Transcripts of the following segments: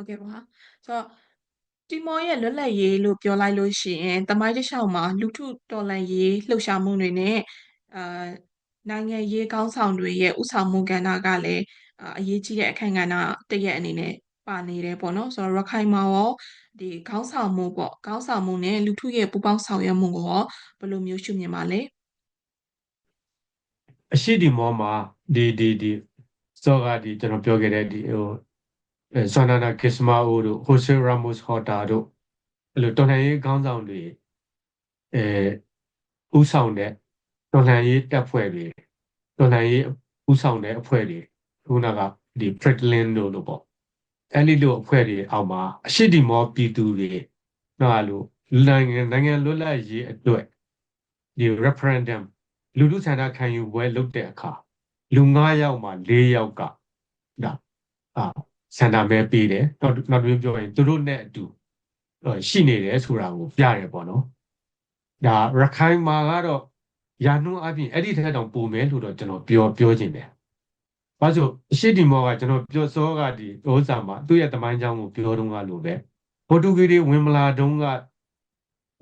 ဟုတ်ကဲ့ပါဆိုတော့တီမောရဲ့လွတ်လပ်ရေးလို့ပြောလိုက်လို့ရှိရင်တမိုင်းတစ်လျှောက်မှာလူထုတော်လှန်ရေးလှုပ်ရှားမှုတွေနဲ့အာနိုင်ငံရေးကောင်းဆောင်တွေရဲ့ဥဆောင်မှုကဏ္ဍကလည်းအာအရေးကြီးတဲ့အခန်းကဏ္ဍတစ်ရက်အနေနဲ့ပါနေတယ်ပေါ့နော်ဆိုတော့ရခိုင်မှာရောဒီခေါင်းဆောင်မှုပေါ့ခေါင်းဆောင်မှုနဲ့လူထုရဲ့ပူးပေါင်းဆောင်ရွက်မှုကိုရောဘယ်လိုမျိုးရှုမြင်ပါလဲအရှိဒီမောမှာဒီဒီဒီစောကဒီကျွန်တော်ပြောခဲ့တဲ့ဒီဟိုအဲ ဇွန်နာနာကစ္စမာအိုတို့ဟိုဆေရာမိုစ်ဟော်တာတို့အဲ့လိုတော်လှန်ရေးခေါင်းဆောင်တွေအဲဥဆောင်တဲ့တော်လှန်ရေးတပ်ဖွဲ့တွေတော်လှန်ရေးဥဆောင်တဲ့အဖွဲ့တွေခုနကဒီ Fredlin တို့လို့ပေါ့အဲ့ဒီလိုအဖွဲ့တွေအောက်မှာအရှိဒီမောပြည်သူတွေနော်အဲ့လိုနိုင်ငံနိုင်ငံလွတ်လပ်ရေးအတွက်ဒီ referendum လူလူဆန္ဒခံယူပွဲလုပ်တဲ့အခါလူ9ယောက်မှာ4ယောက်ကဒါအာ ဆန္ဒမဲပေးတယ်နောက်နောက်တစ်မျိုးပြောရင်သူတို့နဲ့အတူရှိနေတယ်ဆိုတာကိုပြရဲပေါ့နော်ဒါရခိုင်မှာကတော့ရာနှုန်းအပြင်အဲ့ဒီထက်တောင်ပိုမယ်လို့တော့ကျွန်တော်ပြောပြောခြင်းတယ်ဘာလို့အရှိဒီမောကကျွန်တော်ပြောစောကဒီဥစ္စာမှာသူ့ရဲ့တမိုင်းကြောင်းကိုပြောတော့ကလို့ပဲပိုတူဂီတွေဝင်မလာတုန်းက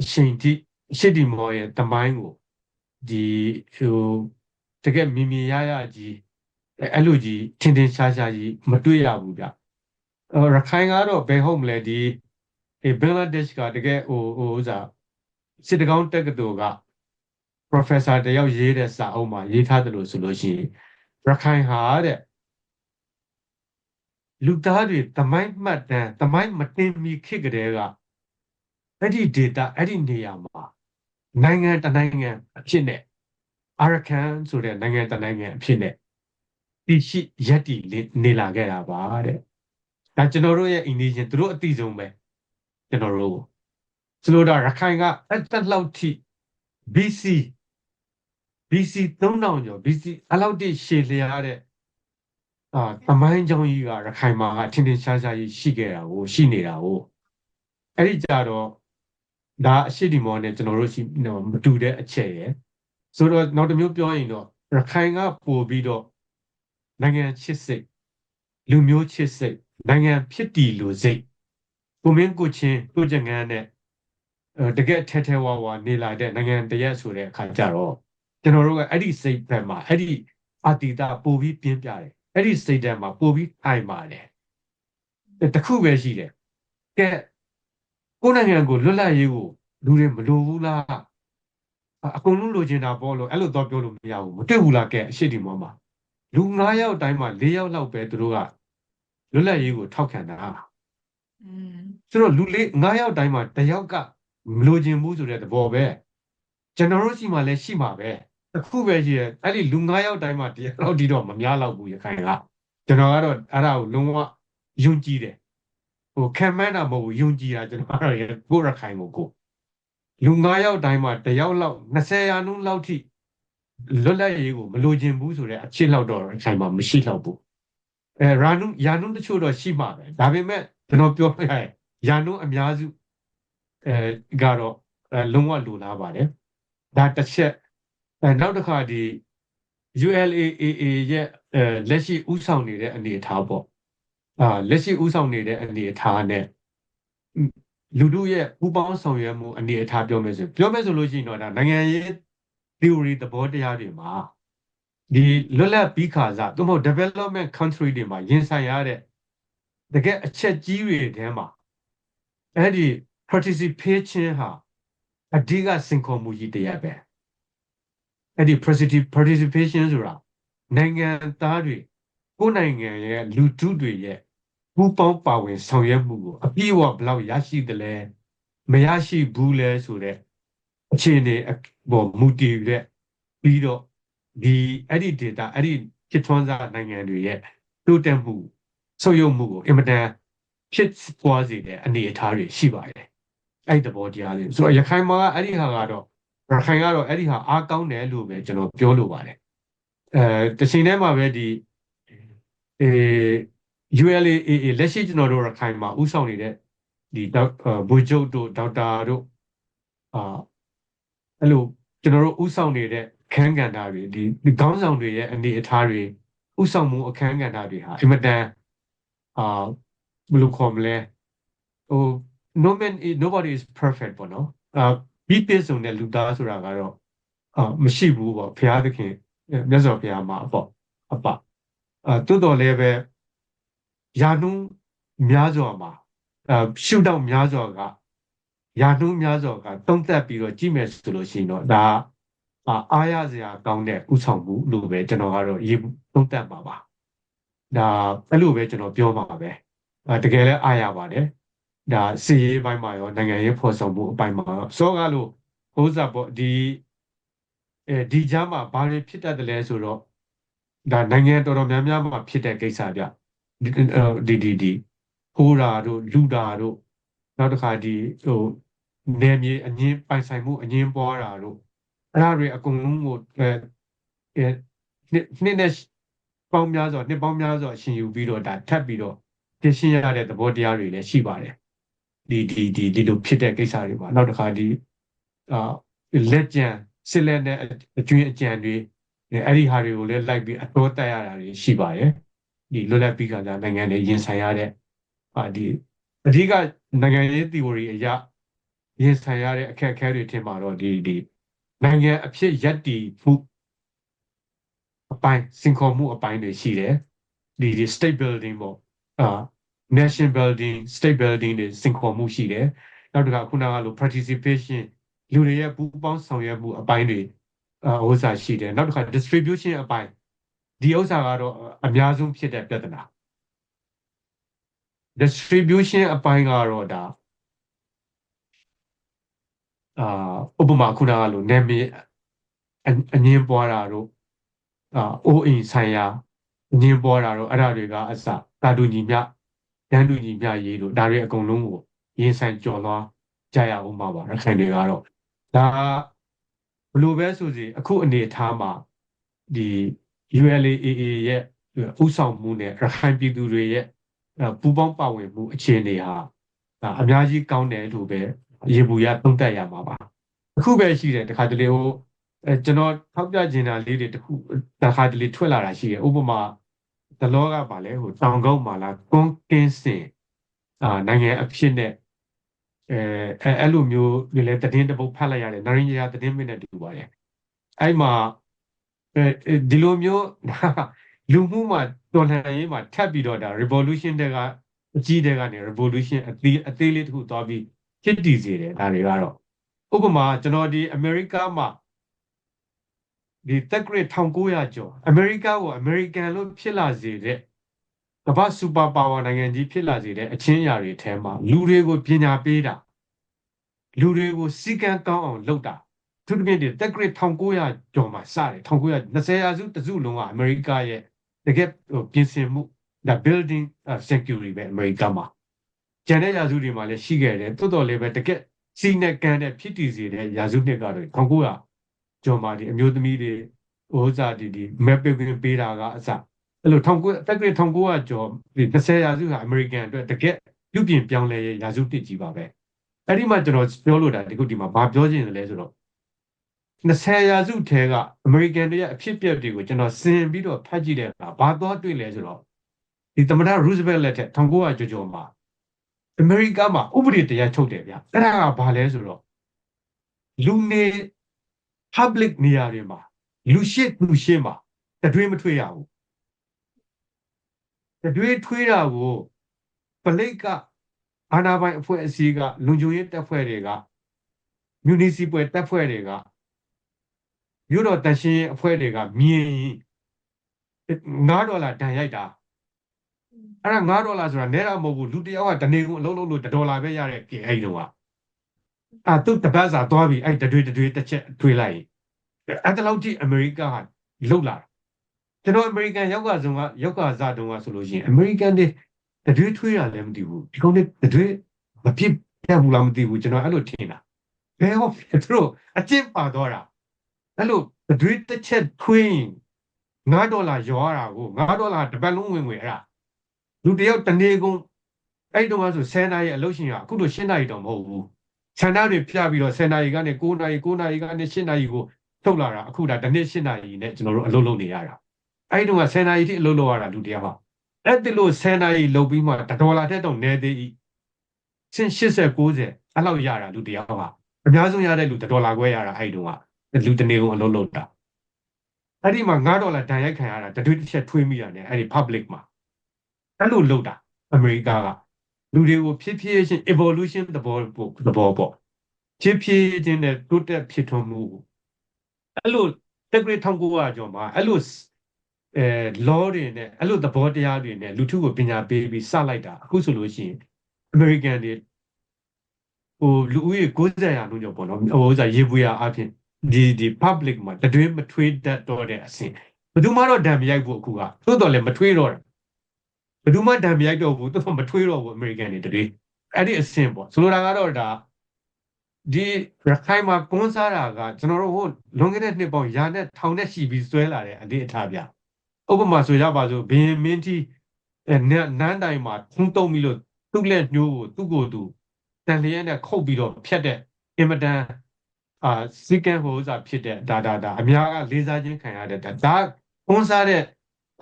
အချိန်တိအရှိဒီမောရဲ့တမိုင်းကိုဒီဟိုတကယ်မြင်မြင်ရရကြီးအဲ့လိုကြီးထင်ထင်ရှားရှားကြီးမတွေ့ရဘူးဗျ ရခိုင်ကတော့ဘယ်ဟုတ်မလဲဒီအဲဘင်္ဂလားဒေ့ရှ်ကတကယ်ဟိုဟိုဥစားစစ်တကောင်းတက္ကသိုလ်က professor တယောက်ရေးတဲ့စာအုပ်မှာရေးထားတယ်လို့ဆိုလို့ရှိရင်ရခိုင်ဟာတဲ့လူသားတွေတမိုင်းမှတ်တမ်းတမိုင်းမတင်မီခေတ်ကလေးကအဲ့ဒီ data အဲ့ဒီနေရာမှာနိုင်ငံတနိုင်ငံအဖြစ်နဲ့အာရကန်ဆိုတဲ့နိုင်ငံတနိုင်ငံအဖြစ်နဲ့တည်ရှိရက်တည်နေလာခဲ့တာပါတဲ့ ဒါကျွန်တော်တို့ရဲ့အိန္ဒိယသူတို့အတိဆုံးပဲကျွန်တော်တို့ဆိုလိုတာရခိုင်ကအဲ့တက်လောက်ထိ BC BC 3000ကျော် BC အဲ့လောက်ထိရှည်လျားတဲ့အာတမိုင်းကြောင်းကြီးကရခိုင်မှာအထင်ထင်ရှားရှားကြီးရှိခဲ့တာကိုရှိနေတာကိုအဲ့ဒီကြတော့ဒါအရှိဒီမောနဲ့ကျွန်တော်တို့ရှိမတူတဲ့အချက်ရယ်ဆိုတော့နောက်တစ်မျိုးပြောရင်တော့ရခိုင်ကပို့ပြီးတော့နိုင်ငံချစ်စိတ်လူမျိုးချစ်စိတ် နိုင်ငံဖြစ်တည်လို့စိတ်ကိုမင်းကိုချင်းကိုကြငန်းနဲ့တကယ်ထဲထဲဝါဝါနေလာတဲ့နိုင်ငံတရက်ဆိုတဲ့အခါကျတော့ကျွန်တော်တို့ကအဲ့ဒီစိတ်ဘက်မှာအဲ့ဒီအာတိတာပို့ပြီးပြင်းပြတယ်အဲ့ဒီစိတ်ထဲမှာပို့ပြီးအိုင်ပါတယ်တခုပဲရှိတယ်ကဲကိုယ်နိုင်ငံကိုလွတ်လပ်ရေးကိုလူတွေမလိုဘူးလားအကုန်လုံးလိုချင်တာပေါ့လို့အဲ့လိုတော့ပြောလို့မရဘူးမတွေ့ဘူးလားကဲအရှိတီမောမှာလူ9ယောက်တိုင်းမှာ4ယောက်လောက်ပဲသူတို့က လွတ်လပ်ရေးကိုထောက်ခံတာอืมဆိုတော့လူလေး9ယောက်တိုင်းမှာတယောက်ကမလိုချင်ဘူးဆိုတဲ့သဘောပဲကျွန်တော်တို့ရှိမှလည်းရှိမှာပဲအခုပဲရှိရဲ့အဲ့ဒီလူ9ယောက်တိုင်းမှာတယောက်လောက်ဒီတော့မများတော့ဘူးရခိုင်ကကျွန်တော်ကတော့အဲ့ဒါကိုလုံးဝယုံကြည်တယ်ဟိုခံမှန်းတာမဟုတ်ဘူးယုံကြည်တာကျွန်တော်ကတော့ကိုရခိုင်ကိုကိုလူ9ယောက်တိုင်းမှာတယောက်လောက်20ရာနှုန်းလောက်ထိလွတ်လပ်ရေးကိုမလိုချင်ဘူးဆိုတဲ့အချစ်လောက်တော့ဆိုင်မှာမရှိတော့ဘူး အဲရာနှုန်းရာနှုန်းတချို့တော့ရှိမှာပဲဒါပေမဲ့ကျွန်တော်ပြောပြရရင်ရာနှုန်းအများစုအဲကတော့လုံးဝလိုလားပါတယ်ဒါတစ်ချက်အဲနောက်တစ်ခါဒီ ULAAA ရဲ့အဲလက်ရှိဥဆောင်နေတဲ့အနေအထားပေါ့အာလက်ရှိဥဆောင်နေတဲ့အနေအထားနဲ့လူတို့ရဲ့ပူပေါင်းဆောင်ရွက်မှုအနေအထားပြောမယ်ဆိုပြောမယ်ဆိုလို့ရှိရင်တော့ဒါနိုင်ငံရေး theory သဘောတရားတွေမှာ ဒီလွတ်လပ်ပြီးခါစားသို့မဟုတ် development country တွေမှာရင်ဆိုင်ရတဲ့တကယ်အချက်ကြီးတွေထဲမှာအဲ့ဒီ participation ဟာအဓိကစင်ခေါ်မှုကြီးတရားပဲအဲ့ဒီ participation ဆိုတာနိုင်ငံသားတွေကိုယ်နိုင်ငံရဲ့လူထုတွေရဲ့ပူးပေါင်းပါဝင်ဆောင်ရွက်မှုကိုအပြည့်အဝဘယ်လောက်ရရှိသလဲမရရှိဘူးလဲဆိုတဲ့အခြေအနေပေါ်မူတည်တဲ့ပြီးတော့ ဒီအဲ့ဒီ data အဲ့ဒီဖြစ်ထွန်းစားနိုင်ငံတွေရဲ့တိုးတက်မှုဆုပ်ယုပ်မှုကိုအင်မတန်ဖြစ်ပွားစေတဲ့အနေအထားတွေရှိပါတယ်အဲ့ဒီသဘောတရားလေးဆိုတော့ရခိုင်မှာအဲ့ဒီဟာကတော့ရခိုင်ကတော့အဲ့ဒီဟာအားကောင်းတယ်လို့ပဲကျွန်တော်ပြောလိုပါတယ်အဲတချိန်တည်းမှာပဲဒီအဲ ULAA လက်ရှိကျွန်တော်တို့ရခိုင်မှာဥဆောင်နေတဲ့ဒီဘူဂျုတ်တို့ဒေါက်တာတို့အာအဲ့လိုကျွန်တော်တို့ဥဆောင်နေတဲ့အ ခန်းကဏ္ဍတွေဒီခေါင်းဆောင်တွေရဲ့အနေအထားတွေဥဆောင်မှုအခန်းကဏ္ဍတွေဟာအင်မတန်အာဘယ်လိုခေါ်မလဲဟို no man is nobody is perfect ပေါ့နော်အာပြီးပြည့်စုံတဲ့လူသားဆိုတာကတော့အာမရှိဘူးပေါ့ဘုရားသခင်မြတ်စွာဘုရားမှာပေါ့အပအာတိုးတော်လည်းပဲယာနုများစွာမှာအာရှုထောင့်များစွာကယာနုများစွာကတုံးသက်ပြီးတော့ကြည့်မယ်ဆိုလို့ရှိရင်တော့ဒါ အာအားရစရာကောင်းတဲ့ဥဆောင်မှုလို့ပဲကျွန်တော်ကတော့ရေးသုံးသပ်ပါပါဒါအဲ့လိုပဲကျွန်တော်ပြောပါပဲအဲတကယ်လည်းအားရပါတယ်ဒါစီရေးပိုင်းမှာရောနိုင်ငံရေးဖော်ဆောင်မှုအပိုင်းမှာရောစောကားလို့ဟိုးစားပေါ့ဒီအဲဒီကြားမှာဘာတွေဖြစ်တတ်တယ်လဲဆိုတော့ဒါနိုင်ငံတော်တော်များများမှာဖြစ်တဲ့ကိစ္စပြဒီဒီဒီဟိုးတာတို့လူတာတို့နောက်တစ်ခါဒီဟိုနေမြေအငင်းပိုင်ဆိုင်မှုအငင်းပွားတာတို့ အဲ့ဒါတွေအကုန်လုံးကိုအဲနှစ်နှစ်နဲ့ပေါင်းများစွာနှစ်ပေါင်းများစွာရှင်ယူပြီးတော့ဒါထပ်ပြီးတော့သိရှင်းရတဲ့သဘောတရားတွေလည်းရှိပါတယ်ဒီဒီဒီဒီလိုဖြစ်တဲ့ကိစ္စတွေပါနောက်တစ်ခါဒီအာလက်ကျန်စစ်လက်နဲ့အကျွင်းအကြံတွေအဲ့ဒီဟာတွေကိုလည်းလိုက်ပြီးအတော်တက်ရတာတွေရှိပါတယ်ဒီလွတ်လပ်ပြီးခါကျနိုင်ငံတွေရင်ဆိုင်ရတဲ့အာဒီအဓိကနိုင်ငံရေး theory အရာရင်ဆိုင်ရတဲ့အခက်အခဲတွေထင်ပါတော့ဒီဒီ နိုင်ငံအဖြစ်ယက်တီမှုအပိုင်းစင်ခေါ်မှုအပိုင်းတွေရှိတယ်ဒီဒီ state building ပေါ့အာ nation building state building တွေစင်ခေါ်မှုရှိတယ်နောက်တစ်ခါခုနကလို participation လူတွေရဲ့ပူးပေါင်းဆောင်ရွက်မှုအပိုင်းတွေအာဥစ္စာရှိတယ်နောက်တစ်ခါ distribution အပိုင်းဒီဥစ္စာကတော့အများဆုံးဖြစ်တဲ့ပြဿနာ distribution အပိုင်းကတော့ဒါ အာဥပမာခုနကလိုနာမည်အငင်းပွားတာတို့အာအိုးအိမ်ဆိုင်ရာအငင်းပွားတာတို့အဲ့ဒါတွေကအစတာတူညီမြတန်းတူညီမြရေးတို့ဒါတွေအကုန်လုံးကိုရင်ဆိုင်ကြော်သွားကြရအောင်ပါပါရခိုင်တွေကတော့ဒါဘလို့ပဲဆိုစီအခုအနေထားမှာဒီ ULAAA ရဲ့ဥဆောင်မှုနဲ့ရခိုင်ပြည်သူတွေရဲ့ပူပေါင်းပါဝင်မှုအခြေအနေဟာဒါအများကြီးကောင်းတယ်လို့ပဲ ရေဘူးရသုံးသပ်ရမှာပါအခုပဲရှိတယ်တခါတလေဟိုအဲကျွန်တော်ထောက်ပြခြင်းတာလေးတွေတခုတခါတလေထွက်လာတာရှိတယ်ဥပမာဒလောကပါလဲဟိုတောင်ကုန်းမှာလားကွန်ကင်းစင်အာနိုင်ငံအဖြစ်နဲ့အဲအဲအဲ့လိုမျိုးတွေလည်းတည်င်းတစ်ပုတ်ဖတ်လိုက်ရတယ်နရင်းရတည်င်းမင်းနဲ့တူပါတယ်အဲ့မှာအဲဒီလိုမျိုးလူမှုမှာတော်လှန်ရေးမှာထပ်ပြီးတော့ဒါ revolution တွေကအကြီးတွေကနေ revolution အသေးအသေးလေးတစ်ခုသွားပြီး ဖြစ်တည်စေတယ်ဒါတွေကတော့ဥပမာကျွန်တော်ဒီအမေရိကမှာဒီတက်ကရ1900ကျော်အမေရိကကိုအမေရိကန်လို့ဖြစ်လာစေတဲ့ကမ္ဘာစူပါပါဝါနိုင်ငံကြီးဖြစ်လာစေတဲ့အချင်းအရာတွေထဲမှာလူတွေကိုပညာပေးတာလူတွေကိုစီကံကောင်းအောင်လုပ်တာသူတကယ်တက်ကရ1900ကျော်မှာစတယ်1920ရာစုတစုလုံးကအမေရိကရဲ့တကယ်ပြင်ဆင်မှုဒါ building security ပဲအမေရိကမှာ ကျန်တဲ့ရာစုတွေမှာလည်းရှိခဲ့တယ်တိုးတော်လည်းပဲတကယ်စီနဲ့ကန်တဲ့ဖြစ်တည်စေတဲ့ရာစုနှစ်ကတော့1900ကျော်မှာဒီအမျိုးသမီးတွေဥစားဒီဒီမဲပေးခွင့်ပေးတာကအစအဲ့လို1900တက်ကရ1900ကျော်ဒီ20ရာစုဟာအမေရိကန်အတွက်တကယ်ပြုပြင်ပြောင်းလဲရဲ့ရာစုတစ်ကြီးပါပဲအဲ့ဒီမှာကျွန်တော်ပြောလို့တာဒီခုဒီမှာဘာပြောချင်တယ်လဲဆိုတော့20ရာစုထဲကအမေရိကန်တွေရဲ့အဖြစ်အပျက်တွေကိုကျွန်တော်စင်ပြီးတော့ဖတ်ကြည့်တဲ့အခါဘာသွားတွေ့လဲဆိုတော့ဒီသမ္မတရူဇဗက်လက်ထက်1900ကျော်ကျော်မှာ အမေရိကမှာဥပဒေတရားချုပ်တယ်ဗျအဲ့ဒါကဘာလဲဆိုတော့လူနေ public နေရာတွေမှာလူရှိလူရှိမှာတတွေးမထွေးရဘူးတတွေးထွေးတာကိုပလိတ်ကအာဏာပိုင်အဖွဲ့အစည်းကလုံခြုံရေးတပ်ဖွဲ့တွေက municipal တပ်ဖွဲ့တွေကမြို့တော်တရှင်အဖွဲ့တွေကမြင်9ဒေါ်လာတန်ရိုက်တာ အဲ့ဒါ9ဒေါ်လာဆိုတာနဲတာမဟုတ်ဘူးလူတယောက်ကတနေကုန်အလုပ်လုပ်လို့ဒေါ်လာပဲရတဲ့ကဲအဲ့ဒီတော့အာသူတပတ်စာသွားပြီအဲ့တတွေးတတွေးတစ်ချက်ထွေးလိုက်အဲ့တလောက်ထိအမေရိကဟာလှုပ်လာကျွန်တော်အမေရိကန်ရောက်ကစုံကရောက်ကစားတုံးကဆိုလို့ရှိရင်အမေရိကန်တွေတတွေးထွေးတာလည်းမသိဘူးဒီကောင်တွေတတွေးမဖြစ်ပြဘူးလားမသိဘူးကျွန်တော်အဲ့လိုထင်တာဘယ်ဟောသူတို့အကျင့်ပါတော့တာအဲ့လိုတတွေးတစ်ချက်ထွေးရင်9ဒေါ်လာရောရတာကို9ဒေါ်လာတစ်ပတ်လုံးဝင်ဝင်အဲ့ဒါ လူတယောက်တနေကုန်အဲ့တုန်းကဆို10နာရီအလုပ်ရှင်ကအခုတော့10နာရီတော့မဟုတ်ဘူးဆန္ဒတွေပြပြီးတော့10နာရီကနေ9နာရီ9နာရီကနေ10နာရီကိုထုတ်လာတာအခုဒါတစ်နှစ်10နာရီနဲ့ကျွန်တော်တို့အလုပ်လုပ်နေရတာအဲ့တုန်းက10နာရီထိအလုပ်လုပ်ရတာလူတယောက်ဟာအဲ့ဒီလို10နာရီလုပ်ပြီးမှတစ်ဒေါ်လာတက်တော့နေသေး၏စင်80 90အဲ့လောက်ရတာလူတစ်ယောက်ဟာအများဆုံးရတဲ့လူတစ်ဒေါ်လာခွဲရတာအဲ့ဒီတုန်းကလူတစ်နေကုန်အလုပ်လုပ်တာအဲ့ဒီမှာ9ဒေါ်လာတန်ရိုက်ခံရတာတတွေးတစ်ချက်ထွေးမိတာねအဲ့ဒီ public မှာ အဲ့လိုလုပ်တာအမေရိကကလူတွေကိုဖြည်းဖြည်းချင်း evolution သဘောပေါ့သဘောပေါ့ဖြည်းဖြည်းချင်းနဲ့တိုးတက်ဖြစ်ထွန်းမှုအဲ့လိုတက်ဂရိ1900ကျော်မှာအဲ့လိုအဲ law တွေနဲ့အဲ့လိုသဘောတရားတွေနဲ့လူထုကိုပညာပေးပြီးစလိုက်တာအခုဆိုလို့ရှိရင် American တွေဟိုလူဦးရေ90ရာနှုန်းကျော်ပေါ့နော်ဟိုဥစားရေပွေရာအဖြစ်ဒီဒီ public မှာတတွင်းမထွေးတတ်တော့တဲ့အဆင့်ဘယ်သူမှတော့ဒဏ်မရိုက်ဘူးအခုကသို့တော်လည်းမထွေးတော့တာဘ ယ်သူမှဒဏ်မရိုက်တော့ဘူးသူကမထွေးတော့ဘူး American တွေတတွင်းအဲ့ဒီအဆင့်ပေါ့ဆိုလိုတာကတော့ဒါဒီရခိုင်မှာကွန်းစားတာကကျွန်တော်တို့ဟိုလွန်ခဲ့တဲ့နှစ်ပေါင်းရာနဲ့ထောင်နဲ့ရှိပြီးဆွဲလာတဲ့အလေးအထားပြဥပမာဆိုရပါစို့ဘင်းမင်းတီအဲနန်းတိုင်မှာထုံးတုံးပြီးလို့သူ့လက်ညှိုးကိုသူ့ကိုယ်သူတန်လျက်နဲ့ခုတ်ပြီးတော့ဖြတ်တဲ့အင်မတန်အာစီကန်ဟိုဥစားဖြစ်တဲ့ဒါဒါဒါအများကလေးစားခြင်းခံရတဲ့ဒါဒါခွန်းစားတဲ့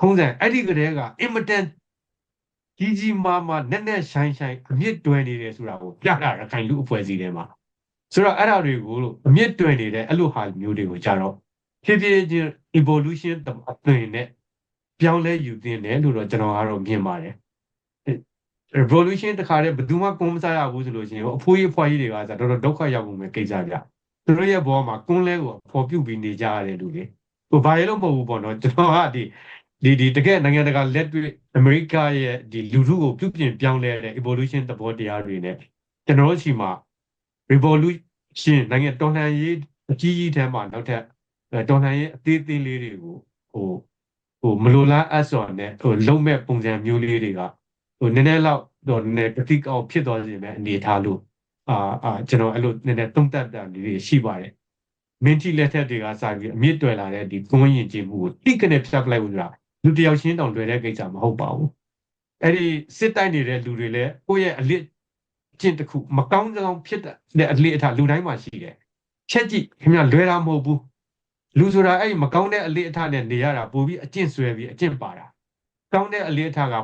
ခုံးစံအဲ့ဒီကလေးကအင်မတန် ကြီးကြီးမားမားနဲ့နဲ့ဆိုင်ဆိုင်အမြင့်တွယ်နေတယ်ဆိုတာကိုပြတာရခိုင်လူအဖွဲ့အစည်းထဲမှာဆိုတော့အဲ့ဒါတွေကိုလို့အမြင့်တွယ်နေတဲ့အဲ့လိုဟာမျိုးတွေကိုကြတော့ဖြည်းဖြည်းချင်း evolution တမအသွင်နဲ့ပြောင်းလဲယူသင့်တယ်လို့တော့ကျွန်တော်ကတော့မြင်ပါတယ် revolution တခါတည်းဘယ်သူမှကွန်မစားရဘူးဆိုလို့ရှိရင်အဖိုးကြီးအဖွားကြီးတွေကဆိုတော့တော်တော်ဒုက္ခရောက်မှုပဲကိစ္စပြသူတို့ရဲ့ဘောမှာကွန်းလဲကိုဖော်ပြုတ်ပြီးနေကြရတယ်လူတွေဟိုဘာရဲလို့မဟုတ်ဘူးပေါ့နော်ကျွန်တော်ကဒီ ဒီဒီတကယ်နိုင်ငံတကာလက်တွေ့အမေရိကရဲ့ဒီလူထုကိုပြုပြင်ပြောင်းလဲတဲ့ evolution သဘောတရားတွေနဲ့ကျွန်တော်တို့ရှိမှာ revolution နိုင်ငံတော်လှန်ရေးအကြီးကြီးထဲမှာနောက်ထပ်တော်လှန်ရေးအသေးသေးလေးတွေကိုဟိုဟိုမလိုလားအဆော်နဲ့ဟိုလုံးမဲ့ပုံစံမျိုးလေးတွေကဟိုနည်းနည်းလောက်တော့နည်းနည်းတတိကောက်ဖြစ်သွားစေမယ်အနေထားလို့အာအာကျွန်တော်အဲ့လိုနည်းနည်းသုံးသပ်တာတွေရှိပါတယ်မင်းတီလက်ထက်တွေကစပြီးအမြင့်တွယ်လာတဲ့ဒီကွန်းရင်ကျင်းမှုကိုတိကနေဖြတ်ပလိုက်လို့ဆိုတာ လူတယောက်ချင်းတောင်လွယ်တဲ့ကိစ္စမဟုတ်ပါဘူးအဲ့ဒီစစ်တိုက်နေတဲ့လူတွေလည်းကိုယ့်ရဲ့အလစ်ကျင့်တစ်ခုမကောင်းကြောင်ဖြစ်တဲ့အလစ်အထလူတိုင်းမှာရှိတယ်ချက်ကြည့်ခင်ဗျလွယ်တာမဟုတ်ဘူးလူဆိုတာအဲ့ဒီမကောင်းတဲ့အလစ်အထနဲ့နေရတာပိုပြီးအကျင့်ဆွဲပြီးအကျင့်ပါတာကောင်းတဲ့အလစ်အထက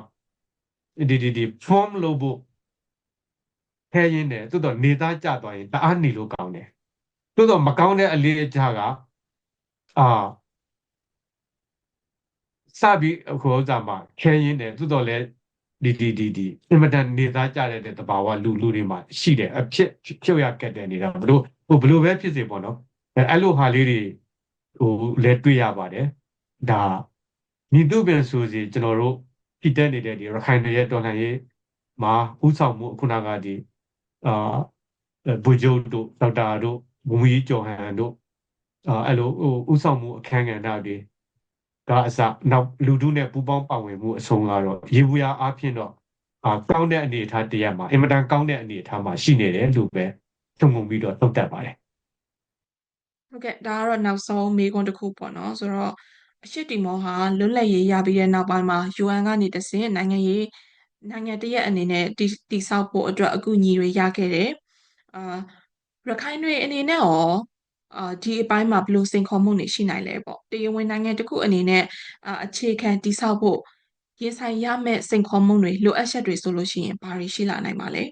ဒီဒီဒီ form လို့ဖို့ဖဲရင်းတယ်သို့တော့နေသားကြသွားရင်တအားနေလို့ကောင်းတယ်သို့တော့မကောင်းတဲ့အလေးအကျကအာ စပြီးအခုဥစ္စာမှာခဲရင်းတယ်သို့တော့လည်းဒီဒီဒီဒီအင်မတန်နေသားကြတဲ့တဘာဝလူလူတွေမှာရှိတယ်အဖြစ်ဖြုတ်ရကက်တဲ့နေတာဘလို့ဟိုဘလို့ပဲဖြစ်စေပေါ့နော်အဲအဲ့လိုဟာလေးတွေဟိုလဲတွေ့ရပါတယ်ဒါညီတုပင်ဆိုစီကျွန်တော်တို့ဖြစ်တဲ့နေတဲ့ဒီရခိုင်တွေရဲ့တော်လှန်ရေးမှာဥဆောင်မှုခုနကဒီအာဘူဂျိုတို့ဒေါက်တာတို့ဘုံကြီးကျော်ဟန်တို့အာအဲ့လိုဟိုဥဆောင်မှုအခမ်းကဏ္ဍတွေ ကအစနောက်လူထုနဲ့ပူးပေါင်းပါဝင်မှုအဆုံးကတော့ရေဘူးရအားဖြင့်တော့အာကောင်းတဲ့အနေအထားတရက်မှာအင်မတန်ကောင်းတဲ့အနေအထားမှာရှိနေတယ်လို့ပဲသုံးပုံပြီးတော့သုံးသပ်ပါတယ်ဟုတ်ကဲ့ဒါကတော့နောက်ဆုံးမေးခွန်းတစ်ခုပေါ့နော်ဆိုတော့အရှိတီမောဟာလွတ်လပ်ရေးရပြီးတဲ့နောက်ပိုင်းမှာ UN ကနေတဆင့်နိုင်ငံရေးနိုင်ငံတရက်အနေနဲ့တိတိဆောက်ဖို့အတွက်အကူအညီတွေရခဲ့တယ်အာရခိုင်တွေအနေနဲ့ရော အာဒီအပိုင်းမှာဘယ်လိုစိန်ခေါ်မှုတွေရှိနိုင်လဲပေါ့တရားဝင်နိုင်ငံတစ်ခုအနေနဲ့အာအခြေခံတိဆောက်ဖို့ရင်ဆိုင်ရမယ့်စိန်ခေါ်မှုတွေလိုအပ်ချက်တွေဆိုလို့ရှိရင်ဘာတွေရှိလာနိုင်ပါလဲ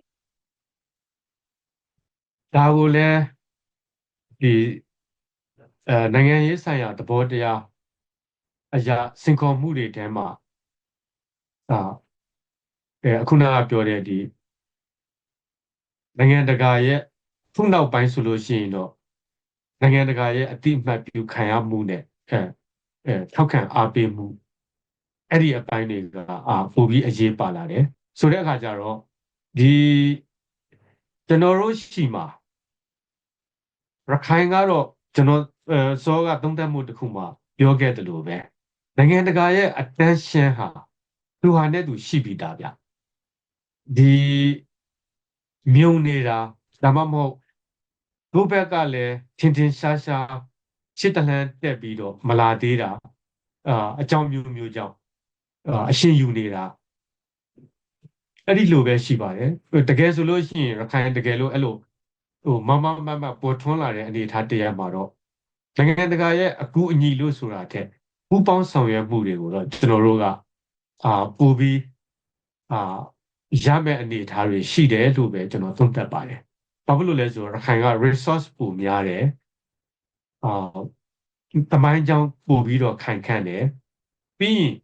ဒါကိုလည်းဒီအဲနိုင်ငံရေးဆိုင်ရာသဘောတရားအရာစင်ခေါ်မှုတွေထဲမှာအာအဲအခုနကပြောတဲ့ဒီနိုင်ငံတကာရဲ့ခုနောက်ပိုင်းဆိုလို့ရှိရင်တော့ နိုင်ငံတကာရဲ့အတိအမှတ်ပြုခံရမှုနဲ့အဲအဲထောက်ခံအားပေးမှုအဲ့ဒီအပိုင်းတွေကအာပိုပြီးအရေးပါလာတယ်ဆိုတဲ့အခါကျတော့ဒီကျွန်တော်တို့ရှိမှာရခိုင်ကတော့ကျွန်တော်အဲစောကသုံးသပ်မှုတစ်ခုမှပြောခဲ့တယ်လို့ပဲနိုင်ငံတကာရဲ့ attention ဟာသူဟာနဲ့သူရှိပြီးသားဗျဒီမြုံနေတာဒါမှမဟုတ် ဒုဘက်ကလည်းထင်ထင်ရှားရှားရှစ်တလန်းတက်ပြီးတော့မလာသေးတာအာအကြောင်းမျိုးမျိုးကြောင့်အာအရှင်ယူနေတာအဲ့ဒီလိုပဲရှိပါတယ်တကယ်ဆိုလို့ရှိရင်ရခိုင်တကယ်လို့အဲ့လိုဟိုမမမမပေါ်ထွန်းလာတဲ့အနေအထားတရားမှာတော့နိုင်ငံတကာရဲ့အကူအညီလို့ဆိုတာတဲ့ပူးပေါင်းဆောင်ရွက်မှုတွေကိုတော့ကျွန်တော်တို့ကအာပို့ပြီးအာရမယ့်အနေအထားတွေရှိတယ်လို့ပဲကျွန်တော်သုံးသပ်ပါတယ်။ ဘာဖြစ်လို့လဲဆိုတော့ရခိုင်က resource ပိုများတယ်။အာတမိုင်းကြောင်းပို့ပြီးတော့ခိုင်ခန့်တယ်။ပြီးရင်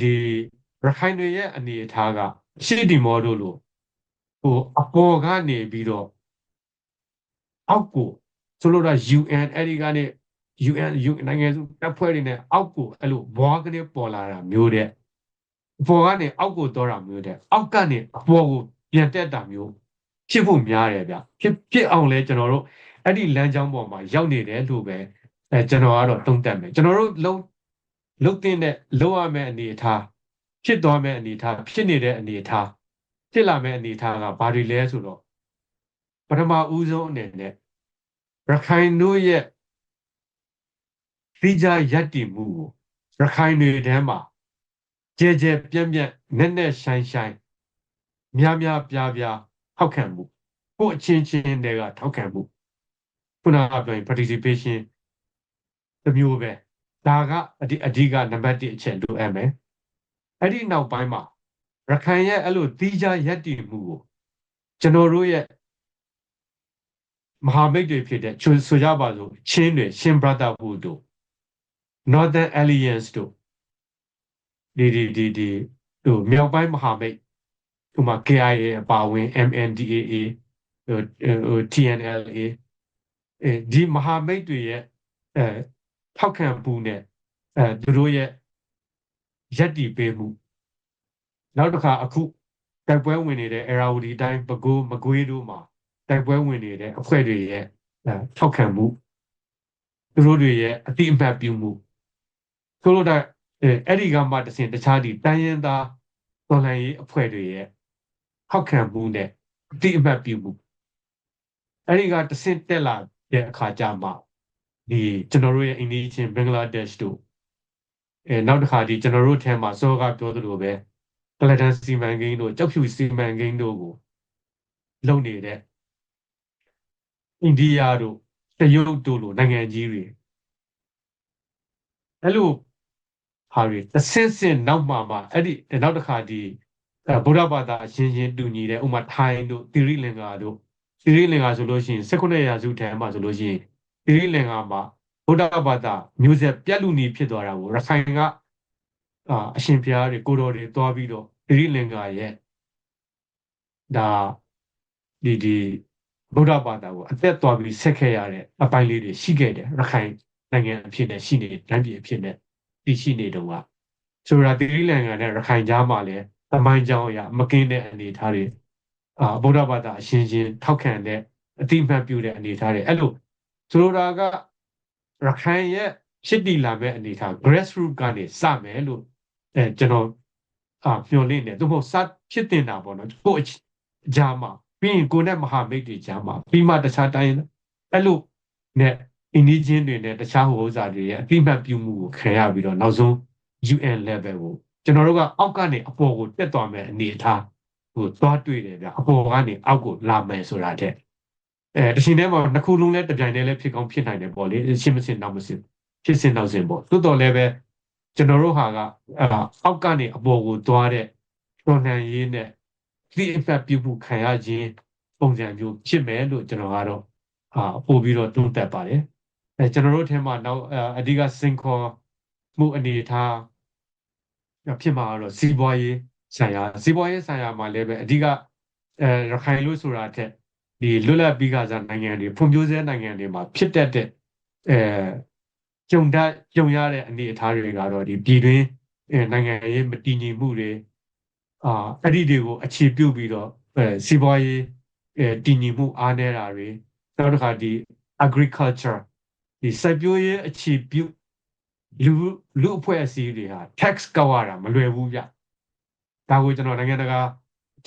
ဒီရခိုင်တွေရဲ့အနေအထားကရှေ့ဒီမော်တို့လို့ဟိုအပေါ်ကနေပြီးတော့အောက်ကိုဆိုလိုတာ UN အဲ့ဒီကနေ UN UN နိုင်ငံစုတပ်ဖွဲ့တွေနဲ့အောက်ကိုအဲ့လိုဘွားကနေပေါ်လာတာမျိုးတဲ့အပေါ်ကနေအောက်ကိုတော့တာမျိုးတဲ့အောက်ကနေအပေါ်ကိုပြန်တက်တာမျိုး ဖြစ်ဖို့များတယ်ဗျဖြစ်ဖြစ်အောင်လဲကျွန်တော်တို့အဲ့ဒီလမ်းကြောင်းပေါ်မှာရောက်နေတယ်လို့ပဲအဲကျွန်တော်ကတော့တုံ့တက်မယ်ကျွန်တော်တို့လုံးလုံးတင်တဲ့လုံးရမယ့်အနေအထားဖြစ်သွားမယ့်အနေအထားဖြစ်နေတဲ့အနေအထားဖြစ်လာမယ့်အနေအထားကဘာတွေလဲဆိုတော့ပထမဦးဆုံးအနေနဲ့ရခိုင်တို့ရဲ့သီးခြားယက်တည်မှုကိုရခိုင်တွေထဲမှာကြဲကြဲပြန့်ပြန့်နဲ့နဲ့ဆိုင်ဆိုင်များများပြားပြား ထောက်ခံမှုကိုအချင်းချင်းတွေကထောက်ခံမှုခုနကပြောရင် participation တစ်မျိုးပဲဒါကအဓိအဓိကနံပါတ်1အချက်လိုအပ်မယ်အဲ့ဒီနောက်ပိုင်းမှာရခိုင်ရဲ့အဲ့လိုသီးခြားယက်တည်မှုကိုကျွန်တော်တို့ရဲ့မဟာမိတ်တွေဖြစ်တဲ့ဆိုကြပါစို့ချင်းတွေရှင် brotherhood တို့ Northern Alliance တို့ဒီဒီဒီဒီဟိုမြောက်ပိုင်းမဟာမိတ် ဟိုမှာ KIA အပါဝင် MNDAA ဟိုဟို TNLA အဲဒီမဟာမိတ်တွေရဲ့အဲထောက်ခံမှုနဲ့အဲသူတို့ရဲ့ရက်တီပေးမှုနောက်တစ်ခါအခုတိုက်ပွဲဝင်နေတဲ့ Eraudi တိုင်းပကိုးမကွေးတို့မှာတိုက်ပွဲဝင်နေတဲ့အဖွဲ့တွေရဲ့အဲထောက်ခံမှုသူတို့တွေရဲ့အတိအမှတ်ပြုမှုဆိုလိုတာအဲ့ဒီကမှတစင်တခြားဒီတိုင်းရင်သားတော်လှန်ရေးအဖွဲ့တွေရဲ့ ဟောက်ခံမှုနဲ့အတိအမှတ်ပြုမှုအဲ့ဒီကတစင်တက်လာတဲ့အခါကျမှဒီကျွန်တော်တို့ရဲ့အိန္ဒိယဘင်္ဂလားဒေ့ရှ်တို့အဲနောက်တစ်ခါဒီကျွန်တော်တို့ထဲမှာစောကပြောသလိုပဲကလဒန်စီမံကိန်းတို့ကြောက်ဖြူစီမံကိန်းတို့ကိုလုပ်နေတဲ့အိန္ဒိယတို့တရုတ်တို့လိုနိုင်ငံကြီးတွေအဲ့လိုဟာတွေတဆင့်ဆင့်နောက်မှမှအဲ့ဒီနောက်တစ်ခါဒီ ဗုဒ္ဓဘာသာအရှင်ရှင်တူညီတဲ့ဥမာထိုင်းတို့တိရိလင်္ကာတို့တိရိလင်္ကာဆိုလို့ရှိရင်19ရာစုထဲမှာဆိုလို့ရှိရင်တိရိလင်္ကာမှာဗုဒ္ဓဘာသာမျိုးဆက်ပြတ်လူနီဖြစ်သွားတာကိုရခိုင်ကအာအရှင်ဘုရားတွေကိုတော်တွေတွားပြီးတော့တိရိလင်္ကာရဲ့ဒါဒီဒီဗုဒ္ဓဘာသာကိုအသက်သွားပြီးဆက်ခဲ့ရတဲ့အပိုင်းလေးတွေရှိခဲ့တယ်ရခိုင်နိုင်ငံအဖြစ်နဲ့ရှိနေတန်းပြည်အဖြစ်နဲ့တည်ရှိနေတော့ကဆိုတာတိရိလင်္ကာနဲ့ရခိုင်ကြားမှာလည်း သမိုင်းကြောင်းအရာမကင်းတဲ့အနေအထားတွေအာဗုဒ္ဓဘာသာအရှင်ရှင်ထောက်ခံတဲ့အတိမတ်ပြုတဲ့အနေအထားတွေအဲ့လိုဆိုတာကရခိုင်ရဲ့ဖြစ်တည်လာမဲ့အနေအထား grassroots ကနေစမယ်လို့အဲကျွန်တော်အာမျှော်လင့်တယ်သူမဟုတ်စဖြစ်တင်တာပေါ့နော်ကိုအကြားမှာပြီးရင်ကိုနဲ့မဟာမိတ်တွေကြားမှာပြီးမှတခြားတိုင်းအဲ့လိုနဲ့အင်းဒီချင်းတွေနဲ့တခြားဟိုဥစ္စာတွေရဲ့အတိမတ်ပြုမှုကိုခံရပြီးတော့နောက်ဆုံး UN level ကို ကျွန်တော်တို့ကအောက်ကနေအပေါ်ကိုတက်သွားမယ်အနေအထားဟိုသွားတွေ့တယ်ဗျအပေါ်ကနေအောက်ကိုလာမယ်ဆိုတာတဲ့အဲတချိန်တည်းမှာနှစ်ခုလုံးလည်းတပြိုင်တည်းလည်းဖြစ်ကောင်းဖြစ်နိုင်တယ်ပေါ့လေရှင်းမစင်နောက်မစင်ဖြစ်စင်နောက်စင်ပေါ့တိုးတော်လည်းပဲကျွန်တော်တို့ဟာကအဲအောက်ကနေအပေါ်ကိုသွားတဲ့တော်လှန်ရေးနဲ့ဒီအဖက်ပြုမှုခံရခြင်းပုံစံမျိုးဖြစ်မယ်လို့ကျွန်တော်ကတော့အာပို့ပြီးတော့တွန်းတက်ပါတယ်အဲကျွန်တော်တို့ထဲမှာနောက်အဓိကစင်ခေါ်မှုအနေထား ဖြစ်မှာတော့စီးပွားရေးဆိုင်ရာစီးပွားရေးဆိုင်ရာမှာလည်းပဲအဓိကအဲရခိုင်လို့ဆိုတာတဲ့ဒီလွတ်လပ်ပြီးကစားနိုင်ငံတွေဖွံ့ဖြိုးဆဲနိုင်ငံတွေမှာဖြစ်တတ်တဲ့အဲကြုံတတ်ကြုံရတဲ့အနေအထားတွေကတော့ဒီပြည်တွင်းနိုင်ငံရေးမတည်ငြိမ်မှုတွေအာအဲ့ဒီတွေကိုအခြေပြုပြီးတော့အဲစီးပွားရေးအဲတည်ငြိမ်မှုအားနည်းတာတွေနောက်တစ်ခါဒီ agriculture ဒီစိုက်ပျိုးရေးအခြေပြု လူလူအဖွဲ့အစည်းတွေဟာ tax ကောက်ရတာမလွယ်ဘူးဗျဒါကိုကျွန်တော်နိုင်ငံတကာ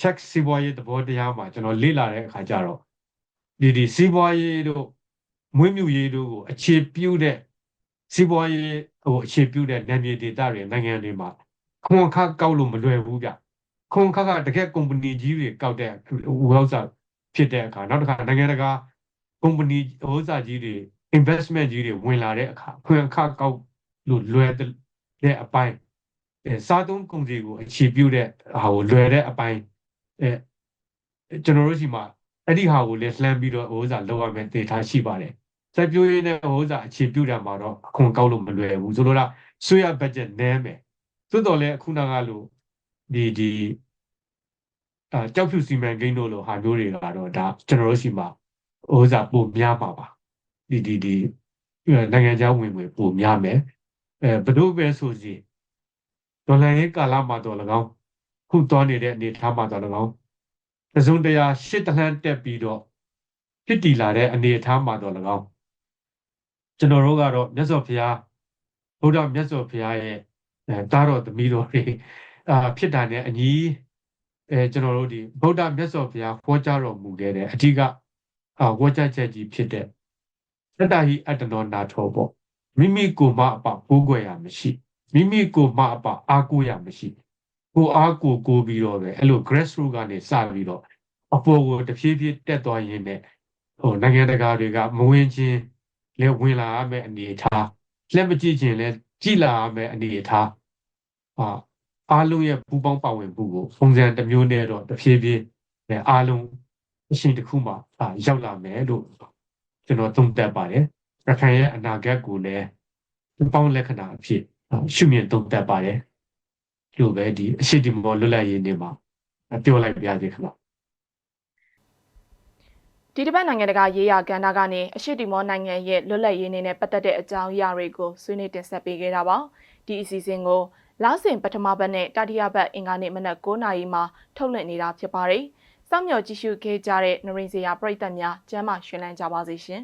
tax စီးပွားရေးသဘောတရားမှာကျွန်တော်လေ့လာတဲ့အခါကျတော့ဒီဒီစီးပွားရေးတို့မွေးမြူရေးတို့ကိုအခြေပြုတဲ့စီးပွားရေးဟိုအခြေပြုတဲ့နိုင်ငံဒေသတွေနိုင်ငံတွေမှာခွန်ခါကောက်လို့မလွယ်ဘူးဗျခွန်ခါကတကယ်ကုမ္ပဏီကြီးတွေကောက်တဲ့ဝေါစာဖြစ်တဲ့အခါနောက်တစ်ခါနိုင်ငံတကာကုမ္ပဏီဟိုစာကြီးတွေ investment ကြီးတွေဝင်လာတဲ့အခါခွန်ခါကောက် လို့လွယ်တဲ့အပိုင်းအဲစားသုံးကုန်စည်ကိုအခြေပြုတဲ့ဟာကိုလွယ်တဲ့အပိုင်းအဲကျွန်တော်တို့ရှိမှာအဲ့ဒီဟာကိုလည်းလှမ်းပြီးတော့ဟိုဥစားလောက်ရမယ်တေထားရှိပါတယ်စိုက်ပျိုးရေးနဲ့ဟိုဥစားအခြေပြုတာမှာတော့အခွန်ကောက်လို့မလွယ်ဘူးဆိုလိုတာဆွေးရဘတ်ဂျက်နည်းမယ်သို့တော်လည်းအခုနကလို့ဒီဒီအာကြောက်ဖြူစီမံကိန်းတို့လိုဟာမျိုးတွေကတော့ဒါကျွန်တော်တို့ရှိမှာဟိုဥစားပုံများပါပါဒီဒီဒီနိုင်ငံခြားဝင်ဝင်ပုံများမယ် အဲဘယ်လိုပဲဆိုစီဒေါ်လာရေးကာလမှာတော့၎င်းခုသွားနေတဲ့အနေအထားမှာတော့၎င်းတစုံတရာရှစ်တလှမ်းတက်ပြီးတော့ဖြစ်တည်လာတဲ့အနေအထားမှာတော့၎င်းကျွန်တော်တို့ကတော့မြတ်စွာဘုရားဘုရားမြတ်စွာဘုရားရဲ့အဲတားတော်သမီးတော်တွေအာဖြစ်တာနဲ့အညီအဲကျွန်တော်တို့ဒီဗုဒ္ဓမြတ်စွာဘုရားဟောကြားတော်မူခဲ့တဲ့အဓိကအာဟောကြားချက်ကြီးဖြစ်တဲ့သတ္တဟိအတ္တနောနာထောပေါ့ မိမိကိုယ်မှအပပိုးကွယ်ရမရှိမိမိကိုယ်မှအပအားကိုးရမရှိကိုအားကိုကိုးပြီးတော့ပဲအဲ့လို grassroots ကနေစပြီးတော့အပေါ်ကိုတဖြည်းဖြည်းတက်သွားရင်းနဲ့ဟိုနိုင်ငံတကာတွေကမဝင်ချင်းလဲဝင်လာရမယ့်အနေအထားလက်မကြည့်ချင်းလဲကြည်လာရမယ့်အနေအထားအာအားလုံးရဲ့ပူပေါင်းပါဝင်မှုကိုပုံစံတစ်မျိုးနဲ့တော့တဖြည်းဖြည်းအဲအားလုံးအရှင်တစ်ခုမှအာရောက်လာမယ်လို့ကျွန်တော်သုံးသပ်ပါတယ် ရခိုင်ရဲ့အနာဂတ်ကိုလည်းပေါင်းလက္ခဏာအဖြစ်အာရှုမြင်သုံးသပ်ပါတယ်လို့ပဲဒီအရှိတိမောလွတ်လပ်ရေးနေ့မှာပြောလိုက်ပြရစေခင်ဗျာဒီတစ်ပတ်နိုင်ငံတကာရေးရာကဏ္ဍကနေအရှိတီမောနိုင်ငံရဲ့လွတ်လပ်ရေးနေ့နဲ့ပတ်သက်တဲ့အကြောင်းအရာတွေကိုဆွေးနွေးတင်ဆက်ပေးခဲ့တာပါဒီအစီအစဉ်ကိုလားစင်ပထမဘက်နဲ့တတိယဘက်အင်္ဂါနေ့မနက်9:00နာရီမှာထုတ်လွှင့်နေတာဖြစ်ပါတယ်စောင့်မျှော်ကြည့်ရှုခဲ့ကြတဲ့နရင်စရာပရိသတ်များကျမ်းမာရှင်လန်းကြပါစေရှင်